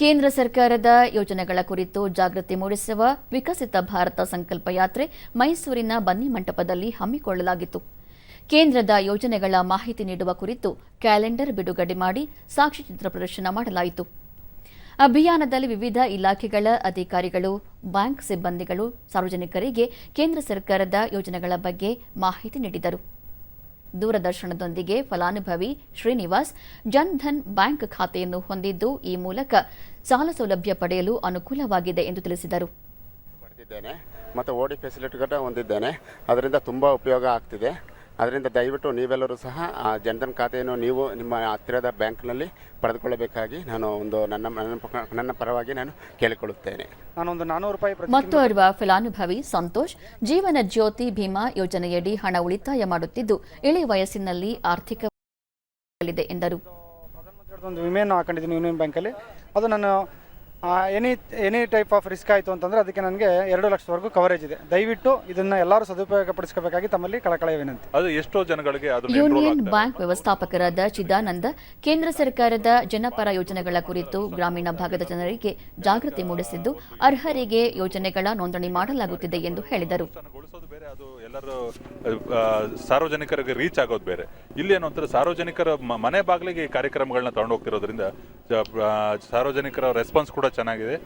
ಕೇಂದ್ರ ಸರ್ಕಾರದ ಯೋಜನೆಗಳ ಕುರಿತು ಜಾಗೃತಿ ಮೂಡಿಸುವ ವಿಕಸಿತ ಭಾರತ ಸಂಕಲ್ಪ ಯಾತ್ರೆ ಮೈಸೂರಿನ ಬನ್ನಿ ಮಂಟಪದಲ್ಲಿ ಹಮ್ಮಿಕೊಳ್ಳಲಾಗಿತ್ತು. ಕೇಂದ್ರದ ಯೋಜನೆಗಳ ಮಾಹಿತಿ ನೀಡುವ ಕುರಿತು ಕ್ಯಾಲೆಂಡರ್ ಬಿಡುಗಡೆ ಮಾಡಿ ಸಾಕ್ಷ್ಯಚಿತ್ರ ಪ್ರದರ್ಶನ ಮಾಡಲಾಯಿತು. ಅಭಿಯಾನದಲ್ಲಿ ವಿವಿಧ ಇಲಾಖೆಗಳ ಅಧಿಕಾರಿಗಳು, ಬ್ಯಾಂಕ್ ಸಿಬ್ಬಂದಿಗಳು, ಸಾರ್ವಜನಿಕರಿಗೆ ಕೇಂದ್ರ ಸರ್ಕಾರದ ಯೋಜನೆಗಳ ಬಗ್ಗೆ ಮಾಹಿತಿ ನೀಡಿದರು. ದೂರದರ್ಶನದೊಂದಿಗೆ ಫಲಾನುಭವಿ ಶ್ರೀನಿವಾಸ್ ಜನ್ ಧನ್ ಬ್ಯಾಂಕ್ ಖಾತೆಯನ್ನು ಹೊಂದಿದ್ದು ಈ ಮೂಲಕ ಸಾಲ ಸೌಲಭ್ಯ ಪಡೆಯಲು ಅನುಕೂಲವಾಗಿದೆ ಎಂದು ತಿಳಿಸಿದರು. ಮತ್ತು ಓಡಿ ಫೆಸಿಲಿಟಿ ಕೂಡ ಹೊಂದಿದ್ದೇನೆ. ಅದರಿಂದ ತುಂಬ ಉಪಯೋಗ ಆಗ್ತಿದೆ. ಅದರಿಂದ ದಯವಿಟ್ಟು ನೀವೆಲ್ಲರೂ ಸಹ ಆ ಜನ್ಧನ್ ಖಾತೆಯನ್ನು ನೀವು ನಿಮ್ಮ ಹತ್ತಿರದ ಬ್ಯಾಂಕ್ನಲ್ಲಿ ಪಡೆದುಕೊಳ್ಳಬೇಕಾಗಿ ನಾನು ಒಂದು ನನ್ನ ನನ್ನ ಪರವಾಗಿ ನಾನು ಕೇಳಿಕೊಳ್ಳುತ್ತೇನೆ. ನಾನೊಂದು ನಾನೂರು ರೂಪಾಯಿ ಪ್ರತಿ ಮತ್ತು ಓರ್ವ ಫಲಾನುಭವಿ ಸಂತೋಷ್ ಜೀವನ ಜ್ಯೋತಿ ಭೀಮಾ ಯೋಜನೆಯಡಿ ಹಣ ಉಳಿತಾಯ ಮಾಡುತ್ತಿದ್ದು ಇಳಿ ವಯಸ್ಸಿನಲ್ಲಿ ಆರ್ಥಿಕ ಎಂದರು. ಪ್ರಧಾನಮಂತ್ರಿ ಒಂದು ವಿಮೆಯನ್ನು ಹಾಕೊಂಡಿದ್ದೀನಿ ಯೂನಿಯನ್ ಬ್ಯಾಂಕಲ್ಲಿ. ಅದು ನಾನು any any type of risk ಆಯಿತು ಅಂತಂದರೆ ಅದಕ್ಕೆ ನನಗೆ ಎರಡು ಲಕ್ಷದವರೆಗೂ ಕವರೇಜ್ ಇದೆ. ದಯವಿಟ್ಟು ಇದನ್ನು ಎಲ್ಲರೂ ಸದುಪಯೋಗಪಡಿಸ್ಕೋಬೇಕಾಗಿ ತಮ್ಮಲ್ಲಿ ಕಳಕಳ ವಿನಂತಿ. ಅದು ಎಷ್ಟೋ ಜನಗಳಿಗೆ ಯೂನಿಯನ್ ಬ್ಯಾಂಕ್ ವ್ಯವಸ್ಥಾಪಕರಾದ ಚಿದಾನಂದ ಕೇಂದ್ರ ಸರ್ಕಾರದ ಜನಪರ ಯೋಜನೆಗಳ ಕುರಿತು ಗ್ರಾಮೀಣ ಭಾಗದ ಜನರಿಗೆ ಜಾಗೃತಿ ಮೂಡಿಸಿದ್ದು ಅರ್ಹರಿಗೆ ಯೋಜನೆಗಳ ನೋಂದಣಿ ಮಾಡಲಾಗುತ್ತಿದೆ ಎಂದು ಹೇಳಿದರು. ಉಳಿಸೋದು ಬೇರೆ ಅದು ಎಲ್ಲರೂ ಸಾರ್ವಜನಿಕರಿಗೆ ರೀಚ್ ಆಗೋದು ಬೇರೆ. ಇಲ್ಲಿ ಏನು ಅಂತಾರೆ ಸಾರ್ವಜನಿಕರ ಮ- ಮನೆ ಬಾಗಿಲಿಗೆ ಈ ಕಾರ್ಯಕ್ರಮಗಳನ್ನ ತಗೊಂಡು ಹೋಗ್ತಿರೋದ್ರಿಂದ ಜ- ಆ, ಸಾರ್ವಜನಿಕರ ರೆಸ್ಪಾನ್ಸ್ ಕೂಡ ಚೆನ್ನಾಗಿದೆ.